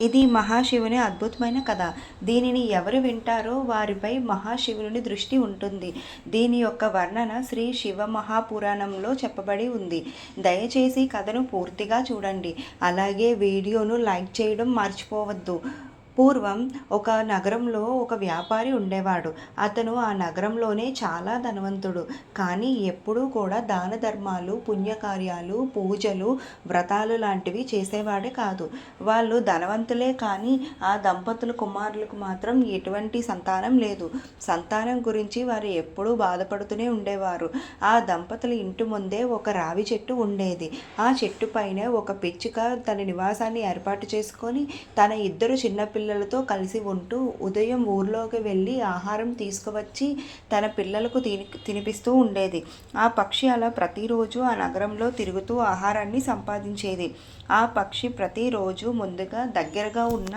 ఇది మహాశివుని అద్భుతమైన కథ. దీనిని ఎవరు వింటారో వారిపై మహాశివుని దృష్టి ఉంటుంది. దీని యొక్క వర్ణన శ్రీ శివ మహాపురాణంలో చెప్పబడి ఉంది. దయచేసి కథను పూర్తిగా చూడండి. అలాగే వీడియోను లైక్ చేయడం మర్చిపోవద్దు. పూర్వం ఒక నగరంలో ఒక వ్యాపారి ఉండేవాడు. అతను ఆ నగరంలోనే చాలా ధనవంతుడు. కానీ ఎప్పుడూ కూడా దాన ధర్మాలు పుణ్యకార్యాలు పూజలు వ్రతాలు లాంటివి చేసేవాడే కాదు. వాళ్ళు ధనవంతులే కానీ ఆ దంపతుల కుమారులకు మాత్రం ఎటువంటి సంతానం లేదు. సంతానం గురించి వారు ఎప్పుడూ బాధపడుతూనే ఉండేవారు. ఆ దంపతుల ఇంటి ముందే ఒక రావి చెట్టు ఉండేది. ఆ చెట్టు పైన ఒక పిచ్చుక తన నివాసాన్ని ఏర్పాటు చేసుకొని తన ఇద్దరు చిన్నపిల్ల పిల్లలతో కలిసి ఉంటూ ఉదయం ఊర్లోకి వెళ్ళి ఆహారం తీసుకువచ్చి తన పిల్లలకు తిని తినిపిస్తూ ఉండేది. ఆ పక్షి అలా ప్రతిరోజు ఆ నగరంలో తిరుగుతూ ఆహారాన్ని సంపాదించేది. ఆ పక్షి ప్రతిరోజు ముందుగా దగ్గరగా ఉన్న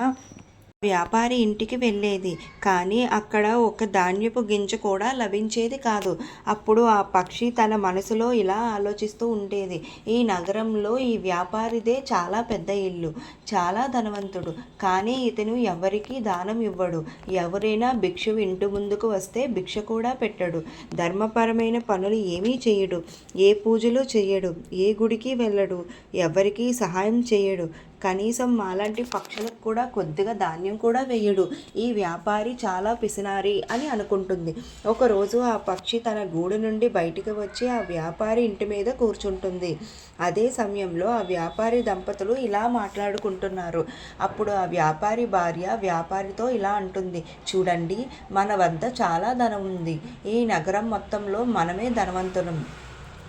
వ్యాపారి ఇంటికి వెళ్ళేది. కానీ అక్కడ ఒక ధాన్యపు గింజ కూడా లభించేది కాదు. అప్పుడు ఆ పక్షి తన మనసులో ఇలా ఆలోచిస్తూ ఉండేది. ఈ నగరంలో ఈ వ్యాపారిదే చాలా పెద్ద ఇల్లు. చాలా ధనవంతుడు. కానీ ఇతను ఎవరికీ దానం ఇవ్వడు. ఎవరైనా భిక్షు ఇంటి ముందుకు వస్తే భిక్ష కూడా పెట్టడు. ధర్మపరమైన పనులు ఏమీ చేయడు. ఏ పూజలు చేయడు ఏ గుడికి వెళ్ళడు. ఎవరికీ సహాయం చేయడు కనీసం మాలాంటి పక్షులకు కూడా కొద్దిగా ధాన్యం కూడా వేయడు. ఈ వ్యాపారి చాలా పిసినారి అని అనుకుంటుంది. ఒకరోజు ఆ పక్షి తన గూడు నుండి బయటికి వచ్చి ఆ వ్యాపారి ఇంటి మీద కూర్చుంటుంది. అదే సమయంలో ఆ వ్యాపారి దంపతులు ఇలా మాట్లాడుకుంటున్నారు. అప్పుడు ఆ వ్యాపారి భార్య వ్యాపారితో ఇలా అంటుంది. చూడండి మన వద్ద చాలా ధనం ఉంది. ఈ నగరం మొత్తంలో మనమే ధనవంతులం.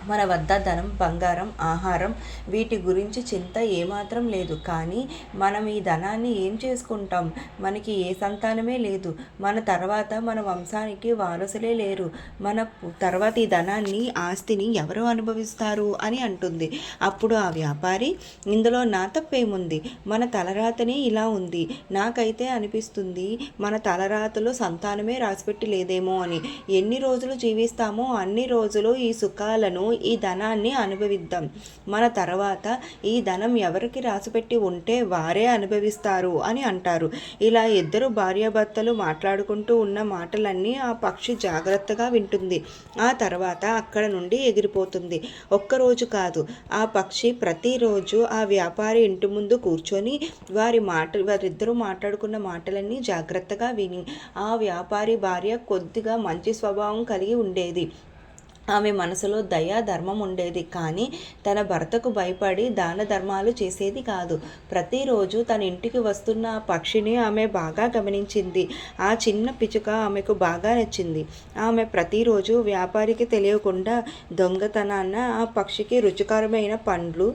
మన వద్ద ధనం బంగారం ఆహారం వీటి గురించి చింత ఏమాత్రం లేదు. కానీ మనం ఈ ధనాన్ని ఏం చేసుకుంటాం? మనకి ఏ సంతానమే లేదు. మన తర్వాత మన వంశానికి వారసులే లేరు. మన తర్వాత ఈ ధనాన్ని ఆస్తిని ఎవరు అనుభవిస్తారు అని అంటుంది. అప్పుడు ఆ వ్యాపారి ఇందులో నా తప్పేముంది? మన తలరాతనే ఇలా ఉంది. నాకైతే అనిపిస్తుంది మన తలరాతలో సంతానమే రాసిపెట్టి లేదేమో అని. ఎన్ని రోజులు జీవిస్తామో అన్ని రోజులు ఈ సుఖాలను ఈ ధనాన్ని అనుభవిద్దాం. మన తర్వాత ఈ ధనం ఎవరికి రాసిపెట్టి ఉంటే వారే అనుభవిస్తారు అని అంటారు. ఇలా ఇద్దరు భార్యాభర్తలు మాట్లాడుకుంటూ ఉన్న మాటలన్నీ ఆ పక్షి జాగ్రత్తగా వింటుంది. ఆ తర్వాత అక్కడ నుండి ఎగిరిపోతుంది. ఒక్కరోజు కాదు ఆ పక్షి ప్రతిరోజు ఆ వ్యాపారి ఇంటి ముందు కూర్చొని వారి మాట వారిద్దరూ మాట్లాడుకున్న మాటలన్నీ జాగ్రత్తగా విని ఆ వ్యాపారి భార్య కొద్దిగా మంచి స్వభావం కలిగి ఉండేది. ఆమె మనసులో దయా ధర్మం ఉండేది కానీ తన భర్తకు భయపడి దాన ధర్మాలు చేసేది కాదు. ప్రతిరోజు తన ఇంటికి వస్తున్న ఆ పక్షిని ఆమె బాగా గమనించింది. ఆ చిన్న పిచుక ఆమెకు బాగా నచ్చింది. ఆమె ప్రతిరోజు వ్యాపారికి తెలియకుండా దొంగతనాన్న ఆ పక్షికి రుచికరమైన పండ్లు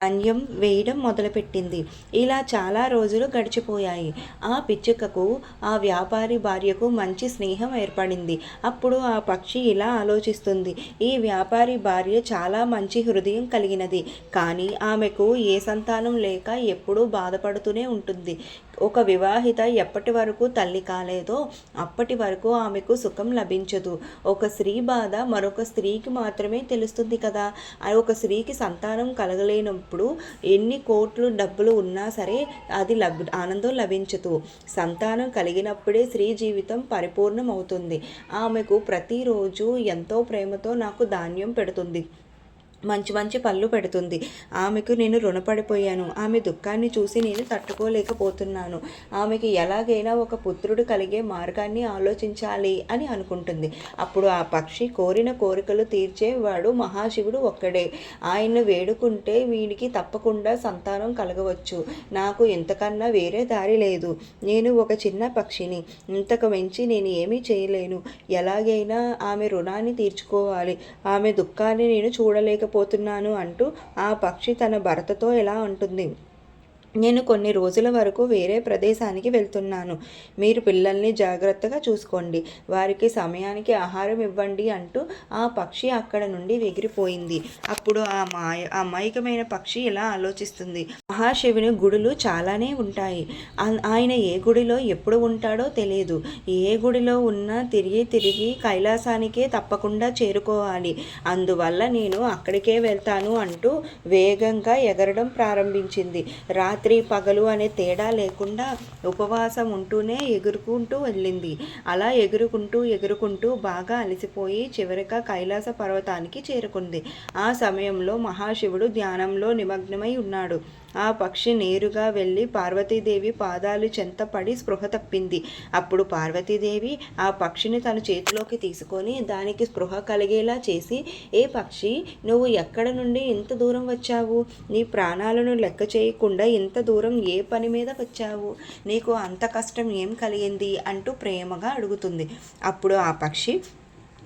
ధాన్యం వేయడం మొదలుపెట్టింది. ఇలా చాలా రోజులు గడిచిపోయాయి. ఆ పిచ్చుకకు ఆ వ్యాపారి భార్యకు మంచి స్నేహం ఏర్పడింది. అప్పుడు ఆ పక్షి ఇలా ఆలోచిస్తుంది. ఈ వ్యాపారి భార్య చాలా మంచి హృదయం కలిగినది. కానీ ఆమెకు ఏ సంతానం లేక ఎప్పుడూ బాధపడుతూనే ఉంటుంది. ఒక వివాహిత ఎప్పటి వరకు తల్లి కాలేదో అప్పటి వరకు ఆమెకు సుఖం లభించదు. ఒక స్త్రీ బాధ మరొక స్త్రీకి మాత్రమే తెలుస్తుంది కదా. ఒక స్త్రీకి సంతానం కలగలేనప్పుడు ఎన్ని కోట్లు డబ్బులు ఉన్నా సరే అది లబ్ ఆనందం లభించదు. సంతానం కలిగినప్పుడే స్త్రీ జీవితం పరిపూర్ణం అవుతుంది ఆమెకు ప్రతిరోజు ఎంతో ప్రేమతో నాకు ధాన్యం పెడుతుంది. మంచి మంచి పళ్ళు పెడుతుంది. ఆమెకు నేను రుణపడిపోయాను. ఆమె దుఃఖాన్ని చూసి నేను తట్టుకోలేకపోతున్నాను. ఆమెకి ఎలాగైనా ఒక పుత్రుడు కలిగే మార్గాన్ని ఆలోచించాలి అని అనుకుంటుంది. అప్పుడు ఆ పక్షి కోరిన కోరికలు తీర్చేవాడు మహాశివుడు ఒక్కడే. ఆయన్ను వేడుకుంటే వీడికి తప్పకుండా సంతానం కలగవచ్చు. నాకు ఇంతకన్నా వేరే దారి లేదు. నేను ఒక చిన్న పక్షిని. ఇంతకు మించి నేను ఏమీ చేయలేను. ఎలాగైనా ఆమె రుణాన్ని తీర్చుకోవాలి. ఆమె దుఃఖాన్ని నేను చూడలేక పోతున్నాను అంటూ ఆ పక్షి తన భర్తతో ఎలా అంటుంది నేను కొన్ని రోజుల వరకు వేరే ప్రదేశానికి వెళ్తున్నాను. మీరు పిల్లల్ని జాగ్రత్తగా చూసుకోండి. వారికి సమయానికి ఆహారం ఇవ్వండి అంటూ ఆ పక్షి అక్కడ నుండి ఎగిరిపోయింది. అప్పుడు ఆ మాయ అమాయకమైన పక్షి ఇలా ఆలోచిస్తుంది. మహాశివుని గుడులు చాలానే ఉంటాయి. ఆయన ఏ గుడిలో ఎప్పుడు ఉంటాడో తెలియదు. ఏ గుడిలో ఉన్నా తిరిగి తిరిగి కైలాసానికే తప్పకుండా చేరుకోవాలి. అందువల్ల నేను అక్కడికే వెళ్తాను అంటూ వేగంగా ఎగరడం ప్రారంభించింది. రాత్రి రాత్రి పగలు అనే తేడా లేకుండా ఉపవాసం ఉంటూనే ఎగురుకుంటూ వెళ్ళింది. అలా ఎగురుకుంటూ ఎగురుకుంటూ బాగా అలసిపోయి చివరిగా కైలాస పర్వతానికి చేరుకుంది. ఆ సమయంలో మహాశివుడు ధ్యానంలో నిమగ్నమై ఉన్నాడు. ఆ పక్షి నేరుగా వెళ్ళి పార్వతీదేవి పాదాలు చెంతపడి స్పృహ తప్పింది. అప్పుడు పార్వతీదేవి ఆ పక్షిని తన చేతిలోకి తీసుకొని దానికి స్పృహ కలిగేలా చేసి ఏ పక్షి నువ్వు ఎక్కడ నుండి ఇంత దూరం వచ్చావు? నీ ప్రాణాలను లెక్క చేయకుండా ఇంత దూరం ఏ పని మీద వచ్చావు? నీకు అంత కష్టం ఏం కలిగింది? అంటూ ప్రేమగా అడుగుతుంది. అప్పుడు ఆ పక్షి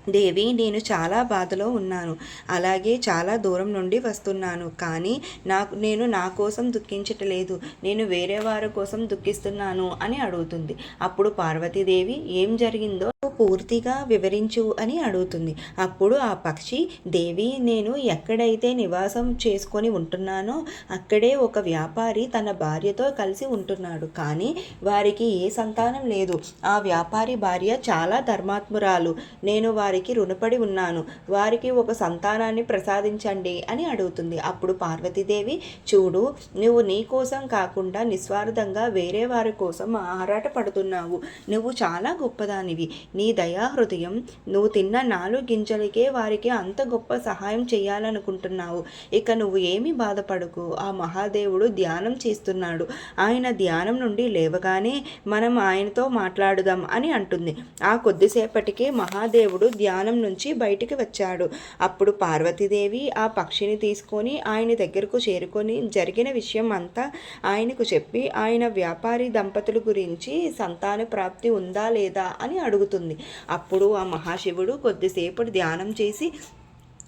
దేవి నేను చాలా బాధలో ఉన్నాను. అలాగే చాలా దూరం నుండి వస్తున్నాను. కానీ నాకు నేను నా కోసం దుఃఖించటలేదు. నేను వేరే వారి కోసం దుఃఖిస్తున్నాను అని అడుగుతుంది. అప్పుడు పార్వతీదేవి ఏం జరిగిందో పూర్తిగా వివరించు అని అడుగుతుంది. అప్పుడు ఆ పక్షి దేవి నేను ఎక్కడైతే నివాసం చేసుకొని ఉంటున్నానో అక్కడే ఒక వ్యాపారి తన భార్యతో కలిసి ఉంటున్నాడు. కానీ వారికి ఏ సంతానం లేదు. ఆ వ్యాపారి భార్య చాలా ధర్మాత్మురాలు. నేను వారికి రుణపడి ఉన్నాను. వారికి ఒక సంతానాన్ని ప్రసాదించండి అని అడుగుతుంది. అప్పుడు పార్వతీదేవి చూడు నువ్వు నీ కోసం కాకుండా నిస్వార్థంగా వేరే వారి కోసం ఆరాట పడుతున్నావు నువ్వు చాలా గొప్పదానివి. నీ దయా హృదయం నువ్వు తిన్న నాలుగు గింజలకే వారికి అంత గొప్ప సహాయం చేయాలనుకుంటున్నావు. ఇక నువ్వు ఏమి బాధపడకు. ఆ మహాదేవుడు ధ్యానం చేస్తున్నాడు. ఆయన ధ్యానం నుండి లేవగానే మనం ఆయనతో మాట్లాడుదాం అని అంటుంది. ఆ కొద్దిసేపటికే మహాదేవుడు ధ్యానం నుంచి బయటికి వచ్చాడు. అప్పుడు పార్వతీదేవి ఆ పక్షిని తీసుకొని ఆయన దగ్గరకు చేరుకొని జరిగిన విషయం అంతా ఆయనకు చెప్పి ఆయన వ్యాపారి దంపతుల గురించి సంతాన ప్రాప్తి ఉందా లేదా? అని అడుగుతుంది. అప్పుడు ఆ మహాశివుడు కొద్దిసేపు ధ్యానం చేసి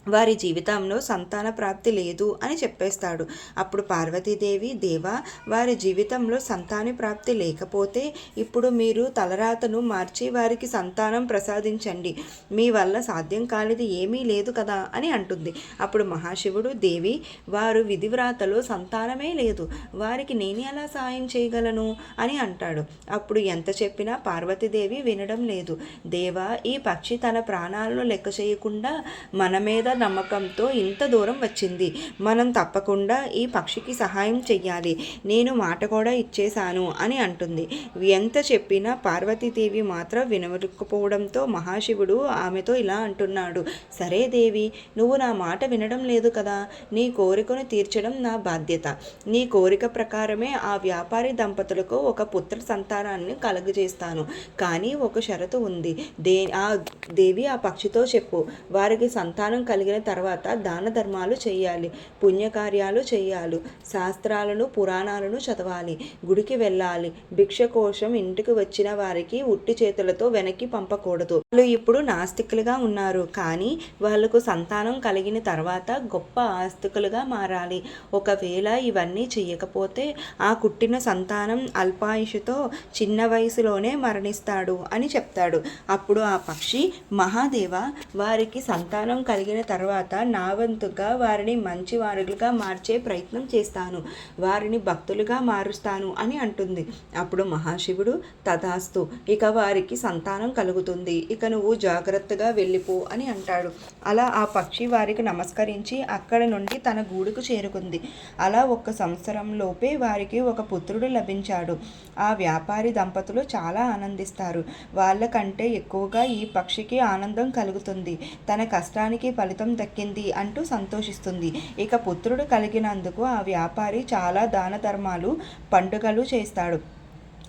వారి జీవితంలో సంతాన ప్రాప్తి లేదు అని చెప్పేస్తాడు. అప్పుడు పార్వతీదేవి దేవ వారి జీవితంలో సంతాన ప్రాప్తి లేకపోతే ఇప్పుడు మీరు తలరాతను మార్చి వారికి సంతానం ప్రసాదించండి. మీ వల్ల సాధ్యం కానిది ఏమీ లేదు కదా అని అంటుంది. అప్పుడు మహాశివుడు దేవి వారు విధివ్రాతలో సంతానమే లేదు. వారికి నేను ఎలా సాయం చేయగలను? అని అంటాడు. అప్పుడు ఎంత చెప్పినా పార్వతీదేవి వినడం లేదు. దేవా ఈ పక్షి తన ప్రాణాలను లెక్క చేయకుండా మన మీద నమ్మకంతో ఇంత దూరం వచ్చింది. మనం తప్పకుండా ఈ పక్షికి సహాయం చెయ్యాలి. నేను మాట కూడా ఇచ్చేశాను అని అంటుంది. ఎంత చెప్పినా పార్వతీదేవి మాత్రం వినవకపోవడంతో మహాశివుడు ఆమెతో ఇలా అంటున్నాడు. సరే దేవి నువ్వు నా మాట వినడం లేదు కదా. నీ కోరికను తీర్చడం నా బాధ్యత. నీ కోరిక ప్రకారమే ఆ వ్యాపారి దంపతులకు ఒక పుత్ర సంతానాన్ని కలుగజేస్తాను. కానీ ఒక షరతు ఉంది. దే ఆ దేవి ఆ పక్షితో చెప్పు. వారికి సంతానం కలిగిన తర్వాత దాన ధర్మాలు చేయాలి పుణ్యకార్యాలు చేయాలి శాస్త్రాలను పురాణాలను చదవాలి గుడికి వెళ్ళాలి. భిక్ష కోసం ఇంటికి వచ్చిన వారికి ఉట్టి చేతులతో వెనక్కి పంపకూడదు. వాళ్ళు ఇప్పుడు నాస్తికులుగా ఉన్నారు. కానీ వాళ్ళకు సంతానం కలిగిన తర్వాత గొప్ప ఆస్తికులుగా మారాలి. ఒకవేళ ఇవన్నీ చేయకపోతే ఆ కుట్టిన సంతానం అల్పాయుషుతో చిన్న వయసులోనే మరణిస్తాడు అని చెప్తాడు. అప్పుడు ఆ పక్షి మహాదేవ వారికి సంతానం కలిగిన తర్వాత నా వంతుగా వారిని మంచి వారులుగా మార్చే ప్రయత్నం చేస్తాను. వారిని భక్తులుగా మారుస్తాను అని అంటుంది. అప్పుడు మహాశివుడు తథాస్తు ఇక వారికి సంతానం కలుగుతుంది. ఇక నువ్వు జాగ్రత్తగా వెళ్ళిపో అని అంటాడు. అలా ఆ పక్షి వారికి నమస్కరించి అక్కడ నుండి తన గూడుకు చేరుకుంది. అలా ఒక్క సంవత్సరం లోపే వారికి ఒక పుత్రుడు లభించాడు. ఆ వ్యాపారి దంపతులు చాలా ఆనందిస్తారు. వాళ్ళకంటే ఎక్కువగా ఈ పక్షికి ఆనందం కలుగుతుంది. తన కష్టానికి ఫలితం దక్కింది అంటూ సంతోషిస్తుంది. ఇక పుత్రుడు కలిగినందుకు ఆ వ్యాపారి చాలా దాన ధర్మాలు పండుగలు చేస్తాడు.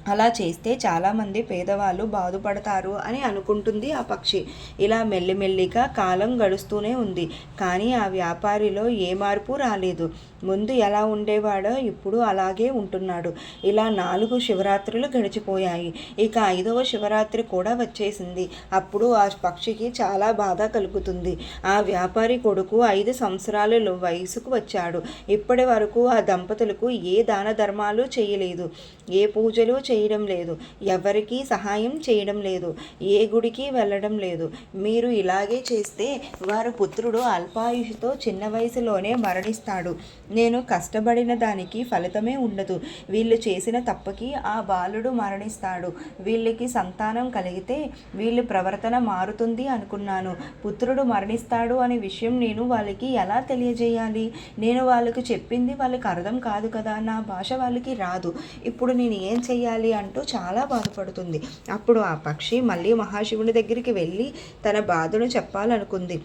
అలా చేస్తే చాలామంది పేదవాళ్ళు బాధపడతారు అని అనుకుంటుంది ఆ పక్షి. ఇలా మెల్లిమెల్లిగా కాలం గడుస్తూనే ఉంది. కానీ ఆ వ్యాపారిలో ఏ మార్పు రాలేదు. ముందు ఎలా ఉండేవాడో ఇప్పుడు అలాగే ఉంటున్నాడు. ఇలా నాలుగు శివరాత్రులు గడిచిపోయాయి. ఇక ఐదవ శివరాత్రి కూడా వచ్చేసింది. అప్పుడు ఆ పక్షికి చాలా బాధ కలుగుతుంది. ఆ వ్యాపారి కొడుకు ఐదు సంవత్సరాల వయసుకు వచ్చాడు. ఇప్పటి వరకు ఆ దంపతులకు ఏ దాన ధర్మాలు చేయలేదు. ఏ పూజలు చేయడం లేదు. ఎవరికీ సహాయం చేయడం లేదు. ఏ గుడికి వెళ్ళడం లేదు. మీరు ఇలాగే చేస్తే వారు పుత్రుడు అల్పాయుషుతో చిన్న వయసులోనే మరణిస్తాడు. నేను కష్టపడిన దానికి ఫలితమే ఉండదు. వీళ్ళు చేసిన తప్పకి ఆ బాలుడు మరణిస్తాడు. వీళ్ళకి సంతానం కలిగితే వీళ్ళ ప్రవర్తన మారుతుంది అనుకున్నాను. పుత్రుడు మరణిస్తాడు అనే విషయం నేను వాళ్ళకి ఎలా తెలియజేయాలి? నేను వాళ్ళకు చెప్పింది వాళ్ళకి అర్థం కాదు కదా. నా భాష వాళ్ళకి రాదు. ఇప్పుడు నేను ఏం చెయ్యాలి? అంటూ చాలా బాధపడుతుంది. అప్పుడు ఆ పక్షి మళ్ళీ మహాశివుని దగ్గరికి వెళ్ళి తన బాధను చెప్పాలనుకుంది.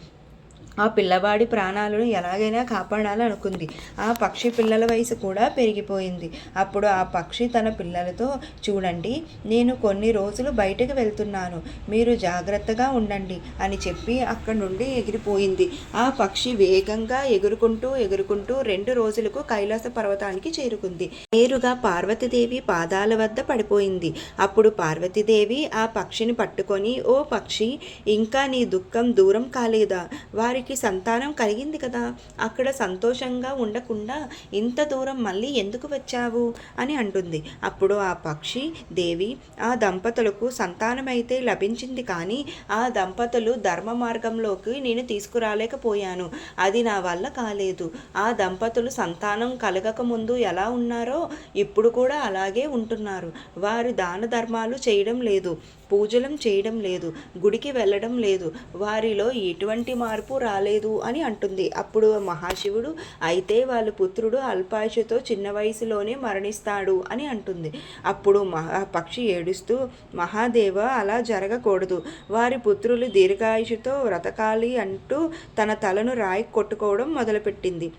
ఆ పిల్లవాడి ప్రాణాలను ఎలాగైనా కాపాడాలనుకుంది. ఆ పక్షి పిల్లల వయసు కూడా పెరిగిపోయింది. అప్పుడు ఆ పక్షి తన పిల్లలతో చూడండి నేను కొన్ని రోజులు బయటకు వెళ్తున్నాను. మీరు జాగ్రత్తగా ఉండండి అని చెప్పి అక్కడి నుండి ఎగిరిపోయింది. ఆ పక్షి వేగంగా ఎగురుకుంటూ ఎగురుకుంటూ రెండు రోజులకు కైలాస పర్వతానికి చేరుకుంది. నేరుగా పార్వతీదేవి పాదాల వద్ద పడిపోయింది. అప్పుడు పార్వతీదేవి ఆ పక్షిని పట్టుకొని ఓ పక్షి ఇంకా నీ దుఃఖం దూరం కాలేదా? వారి వారికి సంతానం కలిగింది కదా. అక్కడ సంతోషంగా ఉండకుండా ఇంత దూరం మళ్ళీ ఎందుకు వచ్చావు? అని అంటుంది. అప్పుడు ఆ పక్షి దేవి ఆ దంపతులకు సంతానమైతే లభించింది కానీ ఆ దంపతులు ధర్మ మార్గంలోకి నేను తీసుకురాలేకపోయాను. అది నా వల్ల కాలేదు. ఆ దంపతులు సంతానం కలగక ముందు ఎలా ఉన్నారో ఇప్పుడు కూడా అలాగే ఉంటున్నారు. వారు దాన ధర్మాలు చేయడం లేదు పూజలం చేయడం లేదు గుడికి వెళ్ళడం లేదు. వారిలో ఎటువంటి మార్పు రాలేదు అని అంటుంది. అప్పుడు మహాశివుడు అయితే వాళ్ళ పుత్రుడు అల్పాయుషతో చిన్న వయసులోనే మరణిస్తాడు అని అంటుంది. అప్పుడు మహా పక్షి ఏడుస్తూ మహాదేవ అలా జరగకూడదు. వారి పుత్రులు దీర్ఘాయుషుతో వ్రతకాలి అంటూ తన తలను రాయి కొట్టుకోవడం మొదలుపెట్టింది.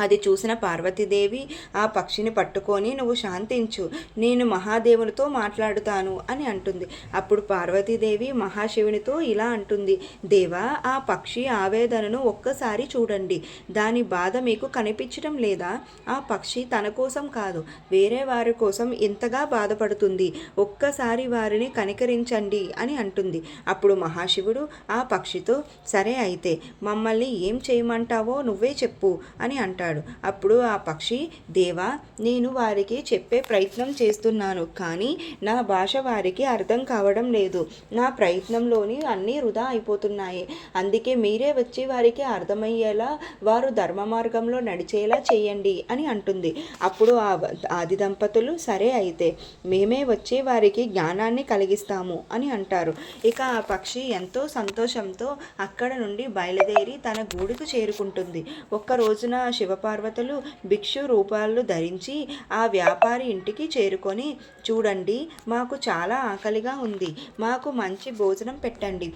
అది చూసిన పార్వతీదేవి ఆ పక్షిని పట్టుకొని నువ్వు శాంతించు నేను మహాదేవునితో మాట్లాడుతాను అని అంటుంది. అప్పుడు పార్వతీదేవి మహాశివునితో ఇలా అంటుంది దేవా ఆ పక్షి ఆవేదనను ఒక్కసారి చూడండి. దాని బాధ మీకు కనిపించడం లేదా? ఆ పక్షి తన కోసం కాదు వేరే వారి కోసం ఇంతగా బాధపడుతుంది. ఒక్కసారి వారిని కనికరించండి అని అంటుంది. అప్పుడు మహాశివుడు ఆ పక్షితో సరే అయితే మమ్మల్ని ఏం చేయమంటావో నువ్వే చెప్పు అని అంటాడు. అంటాడు అప్పుడు ఆ పక్షి దేవా నేను వారికి చెప్పే ప్రయత్నం చేస్తున్నాను కానీ నా భాష వారికి అర్థం కావడం లేదు. నా ప్రయత్నంలోని అన్నీ వృధా అయిపోతున్నాయి. అందుకే మీరే వచ్చి వారికి అర్థమయ్యేలా వారు ధర్మ మార్గంలో నడిచేలా చేయండి అని అంటుంది. అప్పుడు ఆ ఆది దంపతులు సరే అయితే మేమే వచ్చి వారికి జ్ఞానాన్ని కలిగిస్తాము అని అంటారు. ఇక ఆ పక్షి ఎంతో సంతోషంతో అక్కడ నుండి బయలుదేరి తన గూడుకు చేరుకుంటుంది. ఒక్క రోజున శివ శివపార్వతులు భిక్షు రూపాలు ధరించి ఆ వ్యాపారి ఇంటికి చేరుకొని చూడండి మాకు చాలా ఆకలిగా ఉంది మాకు మంచి భోజనం పెట్టండి.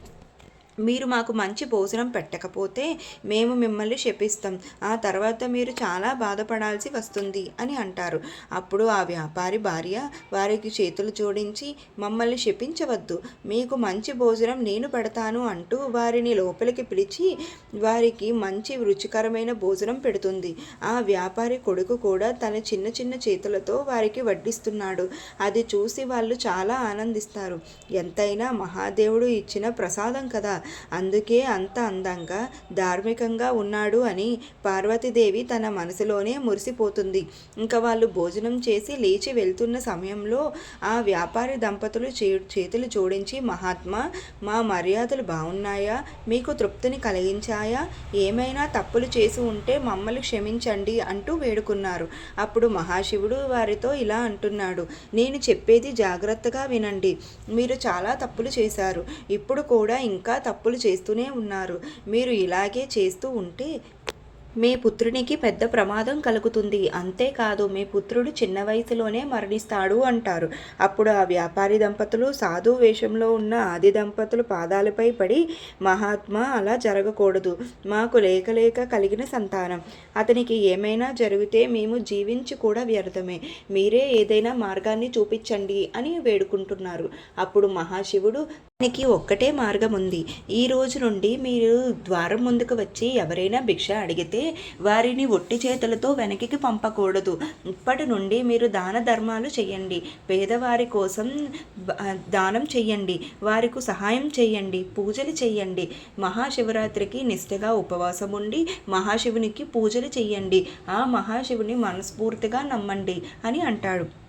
మీరు మాకు మంచి భోజనం పెట్టకపోతే మేము మిమ్మల్ని శపిస్తాం. ఆ తర్వాత మీరు చాలా బాధపడాల్సి వస్తుంది అని అంటారు. అప్పుడు ఆ వ్యాపారి భార్య వారికి చేతులు జోడించి మమ్మల్ని శపించవద్దు. మీకు మంచి భోజనం నేను పెడతాను అంటూ వారిని లోపలికి పిలిచి వారికి మంచి రుచికరమైన భోజనం పెడుతుంది. ఆ వ్యాపారి కొడుకు కూడా తన చిన్న చిన్న చేతులతో వారికి వడ్డిస్తున్నాడు. అది చూసి వాళ్ళు చాలా ఆనందిస్తారు. ఎంతైనా మహాదేవుడు ఇచ్చిన ప్రసాదం కదా. అందుకే అంత అందంగా ధార్మికంగా ఉన్నాడు అని పార్వతీదేవి తన మనసులోనే మురిసిపోతుంది. ఇంకా వాళ్ళు భోజనం చేసి లేచి వెళ్తున్న సమయంలో ఆ వ్యాపారి దంపతులు చే చేతులు జోడించి మహాత్మా మా మర్యాదలు బాగున్నాయా? మీకు తృప్తిని కలిగించాయా? ఏమైనా తప్పులు చేసి ఉంటే మమ్మల్ని క్షమించండి అంటూ వేడుకున్నారు. అప్పుడు మహాశివుడు వారితో ఇలా అంటున్నాడు నేను చెప్పేది జాగ్రత్తగా వినండి. మీరు చాలా తప్పులు చేశారు. ఇప్పుడు కూడా ఇంకా తప్పులు చేస్తూనే ఉన్నారు. మీరు ఇలాగే చేస్తూ ఉంటే మీ పుత్రునికి పెద్ద ప్రమాదం కలుగుతుంది. అంతేకాదు మీ పుత్రుడు చిన్న వయసులోనే మరణిస్తాడు అంటారు. అప్పుడు ఆ వ్యాపారి దంపతులు సాధు వేషంలో ఉన్న ఆది దంపతులు పాదాలపై పడి మహాత్మా అలా జరగకూడదు. మాకు లేకలేక కలిగిన సంతానం. అతనికి ఏమైనా జరిగితే మేము జీవించి కూడా వ్యర్థమే. మీరే ఏదైనా మార్గాన్ని చూపించండి అని వేడుకుంటున్నారు. అప్పుడు మహాశివుడు దానికి ఒక్కటే మార్గం ఉంది ఈ రోజు నుండి మీరు ద్వారం ముందుకు వచ్చి ఎవరైనా భిక్ష అడిగితే వారిని ఒట్టి చేతులతో వెనక్కి పంపకూడదు. ఇప్పటి నుండి మీరు దాన ధర్మాలు చేయండి. పేదవారి కోసం దానం చెయ్యండి వారికి సహాయం చేయండి. పూజలు చేయండి. మహాశివరాత్రికి నిష్ఠగా ఉపవాసం ఉండి మహాశివునికి పూజలు చేయండి. ఆ మహాశివుని మనస్ఫూర్తిగా నమ్మండి అని అంటాడు.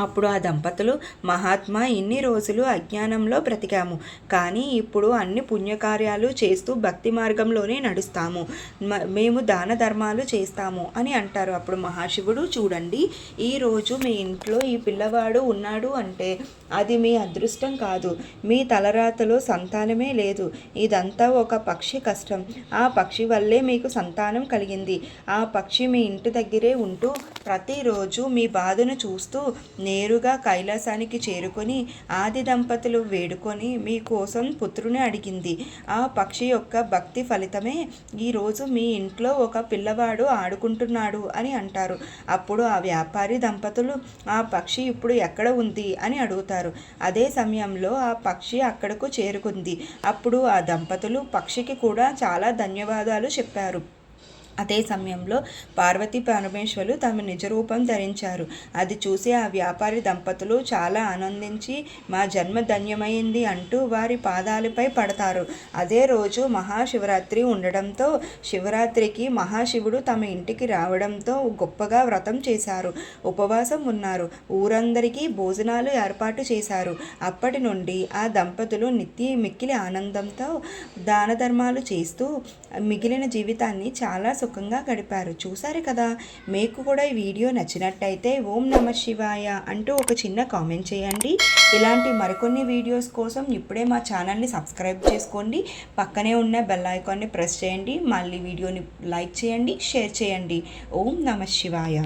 అప్పుడు ఆ దంపతులు మహాత్మా ఇన్ని రోజులు అజ్ఞానంలో బ్రతికాము. కానీ ఇప్పుడు అన్ని పుణ్యకార్యాలు చేస్తూ భక్తి మార్గంలోనే నడుస్తాము. మ- మేము దాన ధర్మాలు చేస్తాము అని అంటారు. అప్పుడు మహాశివుడు చూడండి ఈరోజు మీ ఇంట్లో ఈ పిల్లవాడు ఉన్నాడు అంటే అది మీ అదృష్టం కాదు. మీ తలరాతలో సంతానమే లేదు. ఇదంతా ఒక పక్షి కష్టం. ఆ పక్షి వల్లే మీకు సంతానం కలిగింది. ఆ పక్షి మీ ఇంటి దగ్గరే ఉంటూ ప్రతిరోజు మీ బాధను చూస్తూ నేరుగా కైలాసానికి చేరుకొని ఆది దంపతులు వేడుకొని మీకోసం పుత్రుని అడిగింది. ఆ పక్షి యొక్క భక్తి ఫలితమే ఈరోజు మీ ఇంట్లో ఒక పిల్లవాడు ఆడుకుంటున్నాడు అని అంటారు. అప్పుడు ఆ వ్యాపారి దంపతులు ఆ పక్షి ఇప్పుడు ఎక్కడ ఉంది? అని అడుగుతారు. అదే సమయంలో ఆ పక్షి అక్కడకు చేరుకుంది. అప్పుడు ఆ దంపతులు పక్షికి కూడా చాలా ధన్యవాదాలు చెప్పారు. అదే సమయంలో పార్వతి పరమేశ్వరులు తమ నిజ రూపం ధరించారు. అది చూసి ఆ వ్యాపారి దంపతులు చాలా ఆనందించి మా జన్మ ధన్యమైంది అంటూ వారి పాదాలపై పడతారు. అదే రోజు మహాశివరాత్రి ఉండడంతో శివరాత్రికి మహాశివుడు తమ ఇంటికి రావడంతో గొప్పగా వ్రతం చేశారు. ఉపవాసం ఉన్నారు. ఊరందరికీ భోజనాలు ఏర్పాటు చేశారు. అప్పటి నుండి ఆ దంపతులు నిత్య మిక్కిలి ఆనందంతో దాన ధర్మాలు చేస్తూ మిగిలిన జీవితాన్ని చాలా సుఖంగా గడిపారు. చూసారు కదా మీకు కూడా ఈ వీడియో నచ్చినట్టయితే ఓం నమ శివాయ అంటూ ఒక చిన్న కామెంట్ చేయండి. ఇలాంటి మరికొన్ని వీడియోస్ కోసం ఇప్పుడే మా ఛానల్ని సబ్స్క్రైబ్ చేసుకోండి. పక్కనే ఉన్న బెల్ ఐకాన్ని ప్రెస్ చేయండి. మళ్ళీ వీడియోని లైక్ చేయండి షేర్ చేయండి. ఓం నమ శివాయ.